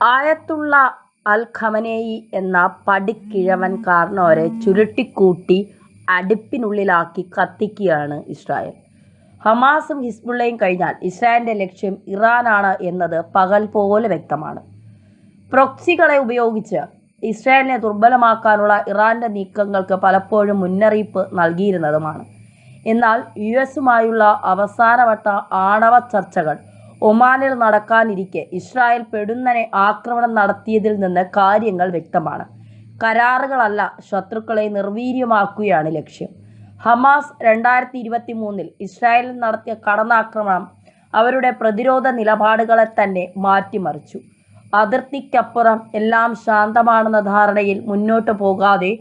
ആയത്തുള്ള അൽ Khamenei എന്ന പടിക്കിഴവൻ കാരണവരെ ചുരുട്ടിക്കൂട്ടി അടുപ്പിനുള്ളിലാക്കി കത്തിക്കുകയാണ് Israel. ഹമാസും ഹിസ്ബുള്ളയും കഴിഞ്ഞാൽ ഇസ്രായേലിന്റെ ലക്ഷ്യം ഇറാനാണ് എന്നത് പകൽ പോലെ വ്യക്തമാണ്. പ്രൊക്സികളെ ഉപയോഗിച്ച് ഇസ്രായേലിനെ ദുർബലമാക്കാനുള്ള ഇറാന്റെ നീക്കങ്ങൾക്ക് പലപ്പോഴും മുന്നറിയിപ്പ് നൽകിയിരുന്നതുമാണ്. എന്നാൽ യു എസുമായുള്ള അവസാനവട്ട ആണവ ചർച്ചകൾ ഒമാനിൽ നടക്കാനിരിക്കെ ഇസ്രായേൽ പെടുന്നനെ ആക്രമണം നടത്തിയതിൽ നിന്ന് കാര്യങ്ങൾ വ്യക്തമാണ്. കരാറുകളല്ല ശത്രുക്കളെ നിർവീര്യമാക്കുകയാണ് ലക്ഷ്യം. ഹമാസ് രണ്ടായിരത്തി ഇരുപത്തി മൂന്നിൽ ഇസ്രായേലിൽ നടത്തിയ കടന്നാക്രമണം അവരുടെ പ്രതിരോധ നിലപാടുകളെ തന്നെ മാറ്റിമറിച്ചു. അതിർത്തിക്കപ്പുറം എല്ലാം ശാന്തമാണെന്ന ധാരണയിൽ മുന്നോട്ട് പോകാതെ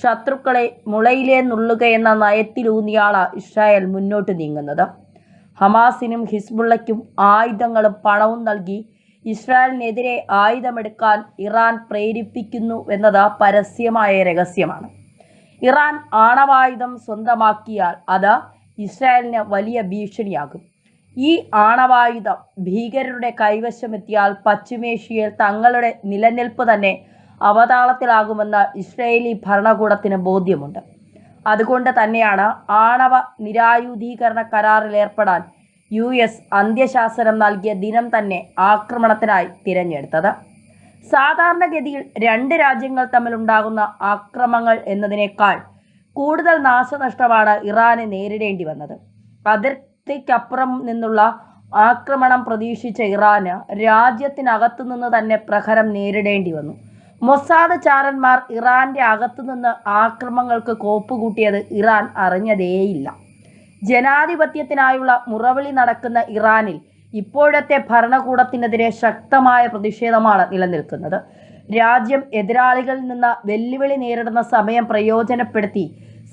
ശത്രുക്കളെ മുളയിലേ നുള്ളുകയെന്ന നയത്തിലൂന്നിയാണ് ഇസ്രായേൽ മുന്നോട്ട് നീങ്ങുന്നത്. ഹമാസിനും ഹിസ്ബുള്ളയ്ക്കും ആയുധങ്ങളും പണവും നൽകി ഇസ്രായേലിനെതിരെ ആയുധമെടുക്കാൻ ഇറാൻ പ്രേരിപ്പിക്കുന്നു എന്നത് പരസ്യമായ രഹസ്യമാണ്. ഇറാൻ ആണവായുധം സ്വന്തമാക്കിയാൽ അത് ഇസ്രായേലിന് വലിയ ഭീഷണിയാകും. ഈ ആണവായുധം ഭീകരരുടെ കൈവശമെത്തിയാൽ പശ്ചിമേഷ്യയിൽ തങ്ങളുടെ നിലനിൽപ്പ് തന്നെ അവതാളത്തിലാകുമെന്ന് ഇസ്രായേലി ഭരണകൂടത്തിന് ബോധ്യമുണ്ട്. അതുകൊണ്ട് തന്നെയാണ് ആണവ നിരായുധീകരണ കരാറിൽ ഏർപ്പെടാൻ യു എസ് അന്ത്യശാസനം നൽകിയ ദിനം തന്നെ ആക്രമണത്തിനായി തിരഞ്ഞെടുത്തത്. സാധാരണഗതിയിൽ രണ്ട് രാജ്യങ്ങൾ തമ്മിലുണ്ടാകുന്ന ആക്രമങ്ങൾ എന്നതിനേക്കാൾ കൂടുതൽ നാശനഷ്ടമാണ് ഇറാന് നേരിടേണ്ടി വന്നത്. അതിർത്തിക്കപ്പുറം നിന്നുള്ള ആക്രമണം പ്രതീക്ഷിച്ച ഇറാന് രാജ്യത്തിനകത്തു നിന്ന് തന്നെ പ്രഹരം നേരിടേണ്ടി വന്നു. മൊസാദ് ചാരന്മാർ ഇറാന്റെ അകത്തുനിന്ന് ആക്രമണങ്ങൾക്ക് കോപ്പുകൂട്ടിയത് ഇറാൻ അറിഞ്ഞതേയില്ല. ജനാധിപത്യത്തിനായുള്ള മുറവിളി നടക്കുന്ന ഇറാനിൽ ഇപ്പോഴത്തെ ഭരണകൂടത്തിനെതിരെ ശക്തമായ പ്രതിഷേധമാണ് നിലനിൽക്കുന്നത്. രാജ്യം എതിരാളികളിൽ നിന്ന് വെല്ലുവിളി നേരിടുന്ന സമയം പ്രയോജനപ്പെടുത്തി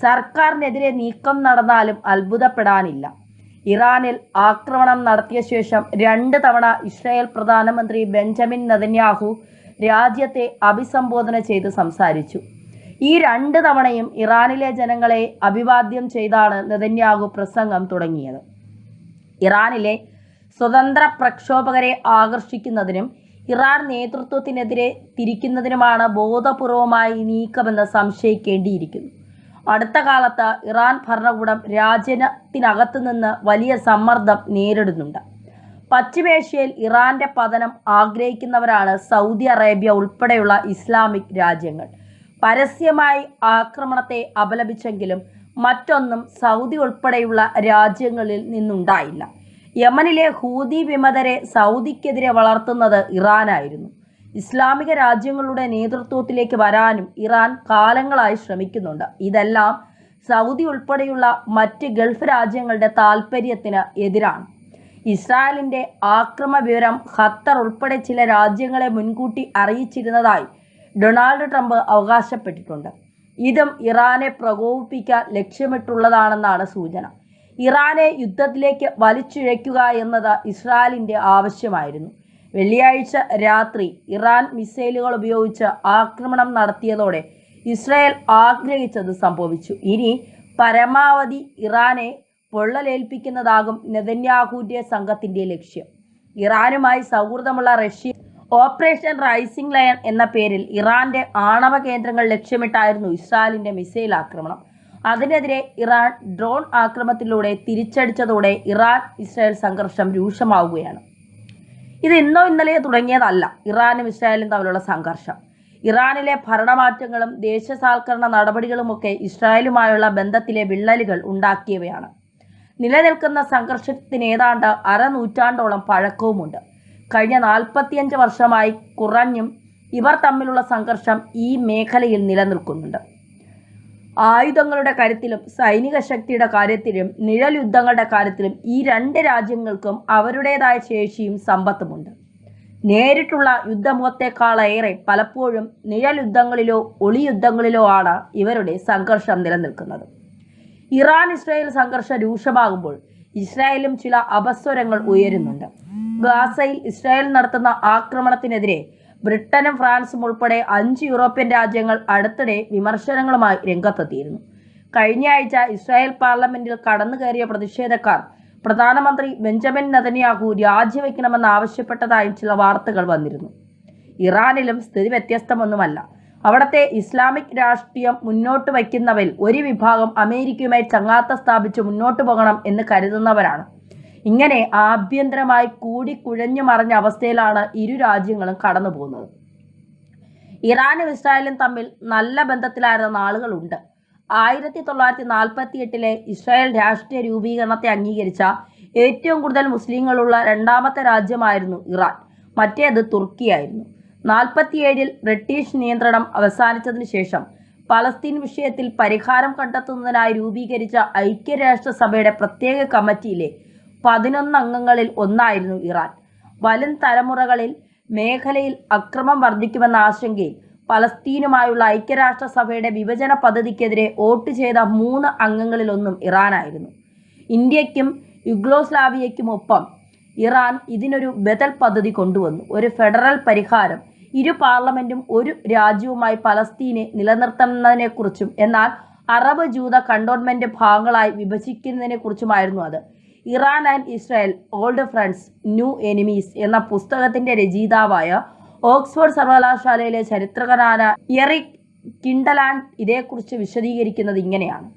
സർക്കാരിനെതിരെ നീക്കം നടന്നാലും അത്ഭുതപ്പെടാനില്ല. ഇറാനിൽ ആക്രമണം നടത്തിയ ശേഷം രണ്ട് തവണ ഇസ്രായേൽ പ്രധാനമന്ത്രി ബെഞ്ചമിൻ നെതന്യാഹു രാജ്യത്തെ അഭിസംബോധന ചെയ്ത് സംസാരിച്ചു. ഈ രണ്ട് തവണയും ഇറാനിലെ ജനങ്ങളെ അഭിവാദ്യം ചെയ്താണ് നെതന്യാഹു പ്രസംഗം തുടങ്ങിയത്. ഇറാനിലെ സ്വതന്ത്ര പ്രക്ഷോഭകരെ ആകർഷിക്കുന്നതിനും ഇറാൻ നേതൃത്വത്തിനെതിരെ തിരിക്കുന്നതിനുമാണ് ബോധപൂർവമായി നീക്കമെന്ന് സംശയിക്കേണ്ടിയിരിക്കുന്നു. അടുത്ത കാലത്ത് ഇറാൻ ഭരണകൂടം രാജ്യത്തിനകത്തു നിന്ന് വലിയ സമ്മർദ്ദം നേരിടുന്നുണ്ട്. പശ്ചിമേഷ്യയിൽ ഇറാന്റെ പതനം ആഗ്രഹിക്കുന്നവരാണ് സൗദി അറേബ്യ ഉൾപ്പെടെയുള്ള ഇസ്ലാമിക് രാജ്യങ്ങൾ. പരസ്യമായി ആക്രമണത്തെ അപലപിച്ചെങ്കിലും മറ്റൊന്നും സൗദി ഉൾപ്പെടെയുള്ള രാജ്യങ്ങളിൽ നിന്നുണ്ടായില്ല. യമനിലെ ഹൂതി വിമതരെ സൗദിക്കെതിരെ വളർത്തുന്നത് ഇറാനായിരുന്നു. ഇസ്ലാമിക രാജ്യങ്ങളുടെ നേതൃത്വത്തിലേക്ക് വരാനും ഇറാൻ കാലങ്ങളായി ശ്രമിക്കുന്നുണ്ട്. ഇതെല്ലാം സൗദി ഉൾപ്പെടെയുള്ള മറ്റ് ഗൾഫ് രാജ്യങ്ങളുടെ താൽപ്പര്യത്തിന് എതിരാണ്. ഇസ്രായേലിന്റെ ആക്രമ വിവരം ഖത്തർ ഉൾപ്പെടെ ചില രാജ്യങ്ങളെ മുൻകൂട്ടി അറിയിച്ചിരുന്നതായി ഡൊണാൾഡ് ട്രംപ് അവകാശപ്പെട്ടിട്ടുണ്ട്. ഇതും ഇറാനെ പ്രകോപിപ്പിക്കാൻ ലക്ഷ്യമിട്ടുള്ളതാണെന്നാണ് സൂചന. ഇറാനെ യുദ്ധത്തിലേക്ക് വലിച്ചിഴയ്ക്കുക എന്നത് ഇസ്രായേലിന്റെ ആവശ്യമായിരുന്നു. വെള്ളിയാഴ്ച രാത്രി ഇറാൻ മിസൈലുകൾ ഉപയോഗിച്ച് ആക്രമണം നടത്തിയതോടെ ഇസ്രായേൽ ആഗ്രഹിച്ചത് സംഭവിച്ചു. ഇനി പരമാവധി ഇറാനെ പൊള്ളലേൽപ്പിക്കുന്നതാകും നെതന്യാഹുവിന്റെ സംഘത്തിന്റെ ലക്ഷ്യം. ഇറാനുമായി സൗഹൃദമുള്ള റഷ്യ ഓപ്പറേഷൻ റൈസിംഗ് ലയൺ എന്ന പേരിൽ ഇറാന്റെ ആണവ കേന്ദ്രങ്ങൾ ലക്ഷ്യമിട്ടായിരുന്നു ഇസ്രായേലിന്റെ മിസൈൽ ആക്രമണം. അതിനെതിരെ ഇറാൻ ഡ്രോൺ ആക്രമണത്തിലൂടെ തിരിച്ചടിച്ചതോടെ ഇറാൻ ഇസ്രായേൽ സംഘർഷം രൂക്ഷമാവുകയാണ്. ഇത് ഇന്നോ ഇന്നലെയോ തുടങ്ങിയതല്ല ഇറാനും ഇസ്രായേലും തമ്മിലുള്ള സംഘർഷം. ഇറാനിലെ ഭരണമാറ്റങ്ങളും ദേശസാൽക്കരണ നടപടികളുമൊക്കെ ഇസ്രായേലുമായുള്ള ബന്ധത്തിലെ വിള്ളലുകൾ ഉണ്ടാക്കിയവയാണ്. നിലനിൽക്കുന്ന സംഘർഷത്തിന് ഏതാണ്ട് അരനൂറ്റാണ്ടോളം പഴക്കവുമുണ്ട്. കഴിഞ്ഞ നാൽപ്പത്തിയഞ്ച് വർഷമായി കുറഞ്ഞും ഇവർ തമ്മിലുള്ള സംഘർഷം ഈ മേഖലയിൽ നിലനിൽക്കുന്നുണ്ട്. ആയുധങ്ങളുടെ കാര്യത്തിലും സൈനിക ശക്തിയുടെ കാര്യത്തിലും നിഴൽ യുദ്ധങ്ങളുടെ കാര്യത്തിലും ഈ രണ്ട് രാജ്യങ്ങൾക്കും അവരുടേതായ ശേഷിയും സമ്പത്തുമുണ്ട്. നേരിട്ടുള്ള യുദ്ധമുഖത്തേക്കാളേറെ പലപ്പോഴും നിഴൽ യുദ്ധങ്ങളിലോ ഒളിയുദ്ധങ്ങളിലോ ആണ് ഇവരുടെ സംഘർഷം നിലനിൽക്കുന്നത്. ഇറാൻ ഇസ്രായേൽ സംഘർഷം രൂക്ഷമാകുമ്പോൾ ഇസ്രായേലും ചില അപസ്വരങ്ങൾ ഉയരുന്നുണ്ട്. ഗാസയിൽ ഇസ്രായേൽ നടത്തുന്ന ആക്രമണത്തിനെതിരെ ബ്രിട്ടനും ഫ്രാൻസും ഉൾപ്പെടെ അഞ്ച് യൂറോപ്യൻ രാജ്യങ്ങൾ അടുത്തിടെ വിമർശനങ്ങളുമായി രംഗത്തെത്തിയിരുന്നു. കഴിഞ്ഞ ആഴ്ച ഇസ്രായേൽ പാർലമെന്റിൽ കടന്നു കയറിയ പ്രതിഷേധക്കാർ പ്രധാനമന്ത്രി ബെഞ്ചമിൻ നതന്യാഹു രാജിവെക്കണമെന്ന് ആവശ്യപ്പെട്ടതായും ചില വാർത്തകൾ വന്നിരുന്നു. ഇറാനിലും സ്ഥിതി വ്യത്യസ്തമൊന്നുമല്ല. അവിടത്തെ ഇസ്ലാമിക് രാഷ്ട്രീയം മുന്നോട്ട് വയ്ക്കുന്നവരിൽ ഒരു വിഭാഗം അമേരിക്കയുമായി ചങ്ങാത്ത സ്ഥാപിച്ച് മുന്നോട്ട് പോകണം എന്ന് കരുതുന്നവരാണ്. ഇങ്ങനെ ആഭ്യന്തരമായി കൂടി കുഴഞ്ഞു മറിഞ്ഞ അവസ്ഥയിലാണ് ഇരു രാജ്യങ്ങളും കടന്നു പോകുന്നത്. ഇറാനും ഇസ്രായേലും തമ്മിൽ നല്ല ബന്ധത്തിലായിരുന്ന നാളുകളുണ്ട്. ആയിരത്തി തൊള്ളായിരത്തി നാൽപ്പത്തി എട്ടിലെ ഇസ്രായേൽ രാഷ്ട്രീയ രൂപീകരണത്തെ അംഗീകരിച്ച ഏറ്റവും കൂടുതൽ മുസ്ലിങ്ങളുള്ള രണ്ടാമത്തെ രാജ്യമായിരുന്നു ഇറാൻ. മറ്റേത് തുർക്കിയായിരുന്നു. നാൽപ്പത്തിയേഴിൽ ബ്രിട്ടീഷ് നിയന്ത്രണം അവസാനിച്ചതിന് ശേഷം പലസ്തീൻ വിഷയത്തിൽ പരിഹാരം കണ്ടെത്തുന്നതിനായി രൂപീകരിച്ച ഐക്യരാഷ്ട്രസഭയുടെ പ്രത്യേക കമ്മിറ്റിയിലെ പതിനൊന്ന് അംഗങ്ങളിൽ ഒന്നായിരുന്നു ഇറാൻ. വരും തലമുറകളിൽ മേഖലയിൽ അക്രമം വർദ്ധിക്കുമെന്ന ആശങ്കയിൽ പലസ്തീനുമായുള്ള ഐക്യരാഷ്ട്രസഭയുടെ വിഭജന പദ്ധതിക്കെതിരെ വോട്ട് ചെയ്ത മൂന്ന് അംഗങ്ങളിലൊന്നും ഇറാനായിരുന്നു. ഇന്ത്യയ്ക്കും യുഗ്ലോസ്ലാവിയയ്ക്കുമൊപ്പം ഇറാൻ ഇതിനൊരു ബദൽ പദ്ധതി കൊണ്ടുവന്നു. ഒരു ഫെഡറൽ പരിഹാരം ഇരു പാർലമെന്റും ഒരു രാജ്യവുമായി പലസ്തീനെ നിലനിർത്തുന്നതിനെക്കുറിച്ചും എന്നാൽ അറബ് ജൂത കണ്ടോൺമെന്റ് ഭാഗങ്ങളായി വിഭജിക്കുന്നതിനെക്കുറിച്ചുമായിരുന്നു അത്. Iran and Israel Old Friends New Enemies എന്ന പുസ്തകത്തിന്റെ രചയിതാവായ ഓക്സ്ഫോർഡ് സർവകലാശാലയിലെ ചരിത്രകാരനായ എറിക് കിണ്ടലാൻഡ് ഇതേക്കുറിച്ച് വിശദീകരിക്കുന്നത് ഇങ്ങനെയാണ്.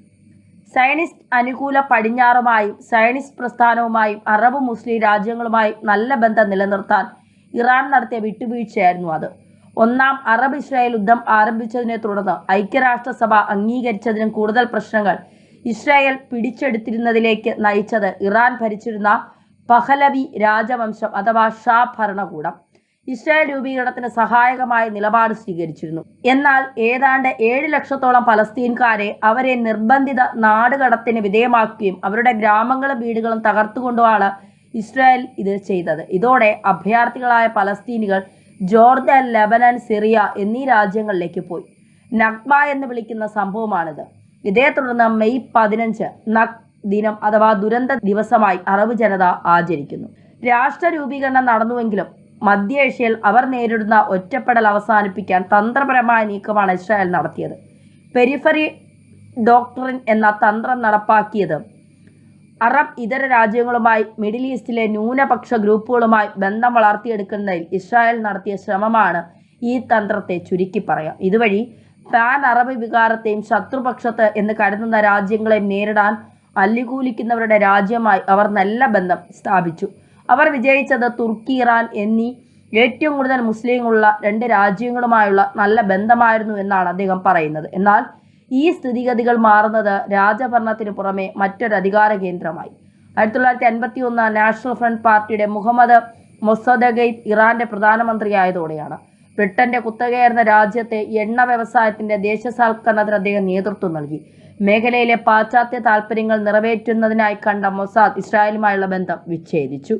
സയനിസ്റ്റ് അനുകൂല പടിഞ്ഞാറുമായും സയനിസ്റ്റ് പ്രസ്ഥാനവുമായും അറബ് മുസ്ലിം രാജ്യങ്ങളുമായും നല്ല ബന്ധം നിലനിർത്താൻ ഇറാൻ നടത്തിയ വിട്ടുവീഴ്ചയായിരുന്നു അത്. ഒന്നാം അറബ് ഇസ്രായേൽ യുദ്ധം ആരംഭിച്ചതിനെ തുടർന്ന് ഐക്യരാഷ്ട്രസഭ അംഗീകരിച്ചതിനും കൂടുതൽ പ്രശ്നങ്ങൾ ഇസ്രായേൽ പിടിച്ചെടുത്തിരുന്നതിലേക്ക് നയിച്ചത് ഇറാൻ ഭരിച്ചിരുന്ന പഹലവി രാജവംശം അഥവാ ഷാ ഭരണകൂടം. ഇസ്രായേൽ രൂപീകരണത്തിന് സഹായകമായ നിലപാട് സ്വീകരിച്ചിരുന്നു. എന്നാൽ ഏതാണ്ട് ഏഴ് ലക്ഷത്തോളം പലസ്തീൻകാരെ അവരെ നിർബന്ധിത നാടുകടത്തിന് വിധേയമാക്കുകയും അവരുടെ ഗ്രാമങ്ങളും വീടുകളും തകർത്തുകൊണ്ടുമാണ് ഇസ്രായേൽ ഇത് ചെയ്തത്. ഇതോടെ അഭയാർത്ഥികളായ പലസ്തീനികൾ ജോർദാൻ ലബനൻ സിറിയ എന്നീ രാജ്യങ്ങളിലേക്ക് പോയി. നഗ്ബ എന്ന് വിളിക്കുന്ന സംഭവമാണിത്. ഇതേ തുടർന്ന് മെയ് പതിനഞ്ച് നഗ് ദിനം അഥവാ ദുരന്ത ദിവസമായി അറബ് ജനത ആചരിക്കുന്നു. രാഷ്ട്ര രൂപീകരണം നടന്നുവെങ്കിലും മധ്യേഷ്യയിൽ അവർ നേരിടുന്ന ഒറ്റപ്പെടൽ അവസാനിപ്പിക്കാൻ തന്ത്രപരമായ നീക്കമാണ് ഇസ്രായേൽ നടത്തിയത്. പെരിഫറി ഡോക്ടറിൻ എന്ന തന്ത്രം നടപ്പാക്കിയത് അറബ് ഇതര രാജ്യങ്ങളുമായി മിഡിൽ ഈസ്റ്റിലെ ന്യൂനപക്ഷ ഗ്രൂപ്പുകളുമായി ബന്ധം വളർത്തിയെടുക്കുന്നതിൽ ഇസ്രായേൽ നടത്തിയ ശ്രമമാണ് ഈ തന്ത്രത്തെ ചുരുക്കി പറയാം. ഇതുവഴി പാൻ അറബ് വികാരത്തെയും ശത്രുപക്ഷത്ത് എന്ന് കരുതുന്ന രാജ്യങ്ങളെയും നേരിടാൻ അല്ലികൂലിക്കുന്നവരുടെ രാജ്യമായി അവർ നല്ല ബന്ധം സ്ഥാപിച്ചു. അവർ വിജയിച്ചത് തുർക്കി ഇറാൻ എന്നീ ഏറ്റവും കൂടുതൽ മുസ്ലിങ്ങളുള്ള രണ്ട് രാജ്യങ്ങളുമായുള്ള നല്ല ബന്ധമായിരുന്നു എന്നാണ് അദ്ദേഹം പറയുന്നത്. എന്നാൽ ഈ സ്ഥിതിഗതികൾ മാറുന്നത് രാജഭരണത്തിന് പുറമെ മറ്റൊരു അധികാര കേന്ദ്രമായി. ആയിരത്തി തൊള്ളായിരത്തി അൻപത്തി ഒന്ന് നാഷണൽ ഫ്രണ്ട് പാർട്ടിയുടെ മുഹമ്മദ് മൊസദഗൈബ് ഇറാന്റെ പ്രധാനമന്ത്രിയായതോടെയാണ്. ബ്രിട്ടന്റെ കുത്തകയായിരുന്ന രാജ്യത്തെ എണ്ണ വ്യവസായത്തിന്റെ ദേശസാൽക്കരണത്തിന് അദ്ദേഹം നേതൃത്വം നൽകി. മേഖലയിലെ പാശ്ചാത്യ താൽപ്പര്യങ്ങൾ നിറവേറ്റുന്നതിനായി കണ്ട മൊസാദ് ഇസ്രായേലുമായുള്ള ബന്ധം വിച്ഛേദിച്ചു.